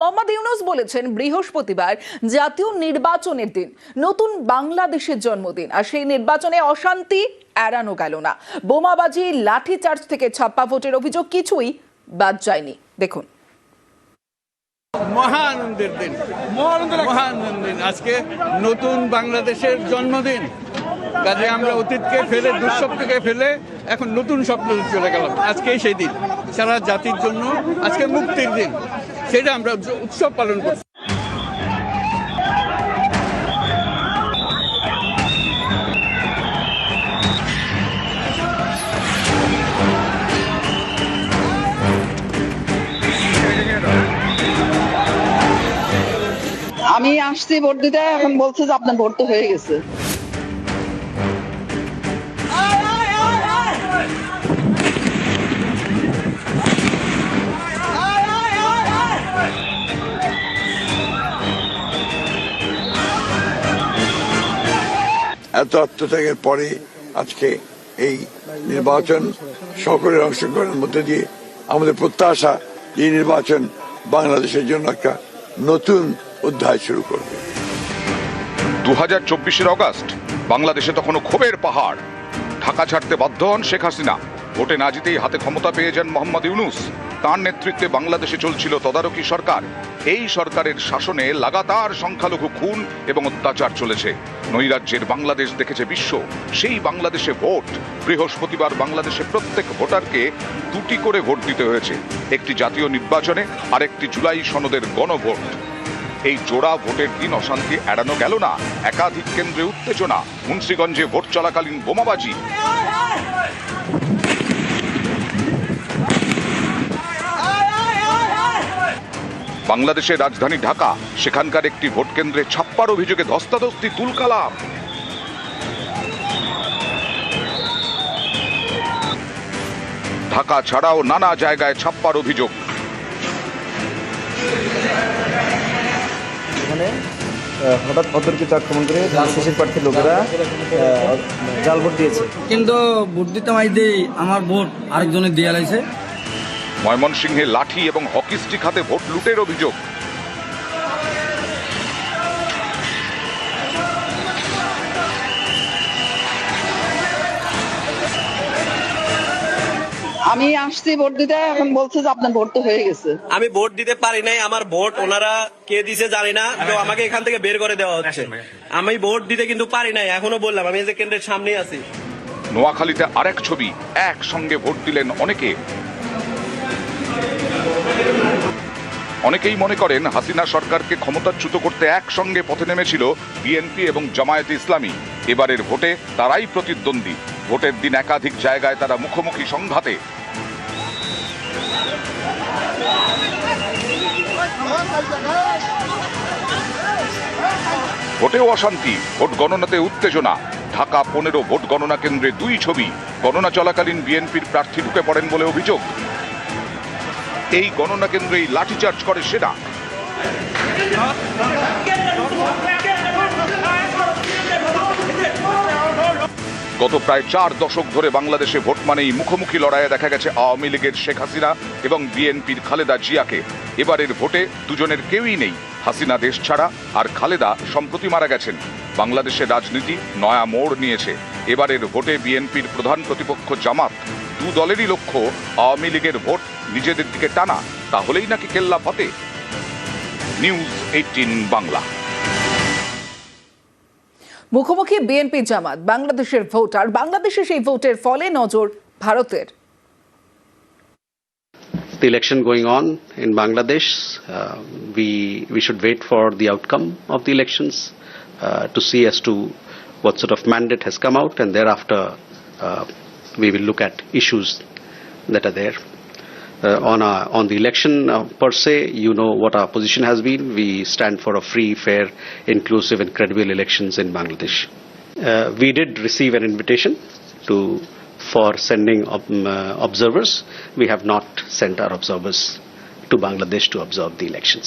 মোহাম্মদ ইউনুস বলেছেন বৃহস্পতিবার জাতীয় নির্বাচনের দিন, নতুন বাংলাদেশের জন্মদিন, আর সেই নির্বাচনে অশান্তি এড়ানো গেল না। বোমাবাজি, লাঠিচার্জ থেকে ছাপ্পা ভোটের অভিযোগ কিছুই বাদ যায়নি। দেখুন। মহানন্দের দিন। মহানন্দের দিন। আজকে নতুন বাংলাদেশের জন্মদিন। কাজে আমরা অতীতকে ফেলে, দুঃস্বপ্নকে ফেলে এখন নতুন স্বপ্ন চলে গেলাম। আজকেই সেই দিন। সারা জাতির জন্য আজকে মুক্তির দিন। সেটা আমরা উৎসব পালন করছি। আমি আসছি ভোট দিতে এখন বলছে যে আপনার ভোট তো হয়ে গেছে। এত আত্মত্যাগের পরে আজকে এই নির্বাচন সকলের অংশগ্রহণের মধ্যে দিয়ে আমাদের প্রত্যাশা এই নির্বাচন বাংলাদেশের জন্য একটা নতুন অধ্যায় শুরু করবে। দু হাজার চব্বিশের অগাস্ট, বাংলাদেশে তখনও ক্ষোভের পাহাড়। ঢাকা ছাড়তে বাধ্য হন শেখ হাসিনা। ভোটে না জিতেই হাতে ক্ষমতা পেয়ে যান মোহাম্মদ ইউনুস। তার নেতৃত্বে বাংলাদেশে চলছিল তদারকি সরকার। এই সরকারের শাসনে লাগাতার সংখ্যালঘু খুন এবং অত্যাচার চলেছে। নৈরাজ্যের বাংলাদেশ দেখেছে বিশ্ব। সেই বাংলাদেশে ভোট। বৃহস্পতিবার বাংলাদেশে প্রত্যেক ভোটারকে দুটি করে ভোট দিতে হয়েছে। একটি জাতীয় নির্বাচনে আর একটি জুলাই সনদের গণভোট। এই জোড়া ভোটের দিন অশান্তি এড়ানো গেল না। একাধিক কেন্দ্রে উত্তেজনা। মুন্সিগঞ্জে ভোট চলাকালীন বোমাবাজি। বাংলাদেশের রাজধানী ঢাকা সেখানকার একটি ভোট কেন্দ্রে ছাপ্পার অভিযোগে ধস্তাধস্তি তুলকালাম। ঢাকা ছাড়াও নানা জায়গায় ছাপ্পার অভিযোগ। হঠাৎ অতর্কিত আক্রমণ করে শেষের প্রার্থীর লোকেরা জাল ভোট দিয়েছে। কিন্তু ভোট দিতে আমার ভোট আরেকজনের দিয়ে লাইছে ময়মনসিংহে লাঠি এবং হকি স্টিক হাতে ভোট লুটের অভিযোগ। আমি আসছি ভোট দিতে এখন বলছে যে আপনার ভোট তো হয়ে গেছে। আমি ভোট দিতে পারি নাই আমার ভোট ওনারা কে দিছে জানি না তো আমাকে এখান থেকে বের করে দেওয়া হচ্ছে। আমি ভোট দিতে কিন্তু পারি নাই এখনও বললাম আমি এই যে কেন্দ্রের সামনেই আছি। নোয়াখালীতে আরেক ছবি একসঙ্গে ভোট দিলেন অনেকে। অনেকেই মনে করেন হাসিনা সরকারকে ক্ষমতাচ্যুত করতে একসঙ্গে পথে নেমেছিল বিএনপি এবং জামায়াতে ইসলামী। এবারের ভোটে তারাই প্রতিদ্বন্দ্বী। ভোটের দিন একাধিক জায়গায় তারা মুখোমুখি সংঘাতে। ভোটেও অশান্তি, ভোট গণনাতে উত্তেজনা। ঢাকা পনেরো ভোট গণনা কেন্দ্রে দুই ছবি। গণনা চলাকালীন বিএনপির প্রার্থী ঢুকে পড়েন বলে অভিযোগ। এই গণনা কেন্দ্রেই লাঠিচার্জ করে সেনা। গত প্রায় চার দশক ধরে বাংলাদেশে ভোট মানেই মুখোমুখি লড়াইয়ে দেখা গেছে আওয়ামী লীগের শেখ হাসিনা এবং বিএনপির খালেদা জিয়াকে। এবারের ভোটে দুজনের কেউই নেই, হাসিনা দেশ ছাড়া আর খালেদা সম্প্রতি মারা গেছেন। বাংলাদেশের রাজনীতি নয়া মোড় নিয়েছে। এবারের ভোটে বিএনপির প্রধান প্রতিপক্ষ জামাত। দু দলেরই লক্ষ্য আওয়ামী লীগের ভোট নিজেদের দিকে টানা তাহলেই নাকি কেল্লা ফতে নিউজ এইটিন বাংলা মুখোমুখি বিএনপি জামাত বাংলাদেশের ভোট আর বাংলাদেশে সেই ভোটের ফলে নজর ভারতের the election going on in Bangladesh. Uh, we we should wait for the outcome of the elections uh, to see as to what sort of mandate has come out, and thereafter uh, we will look at issues that are there. Uh, on our, on the election uh, per se, you know what our position has been. We stand for a free, fair, inclusive, and credible elections in Bangladesh. Uh, we did receive an invitation to for sending um, uh, observers. We have not sent our observers to Bangladesh to observe the elections.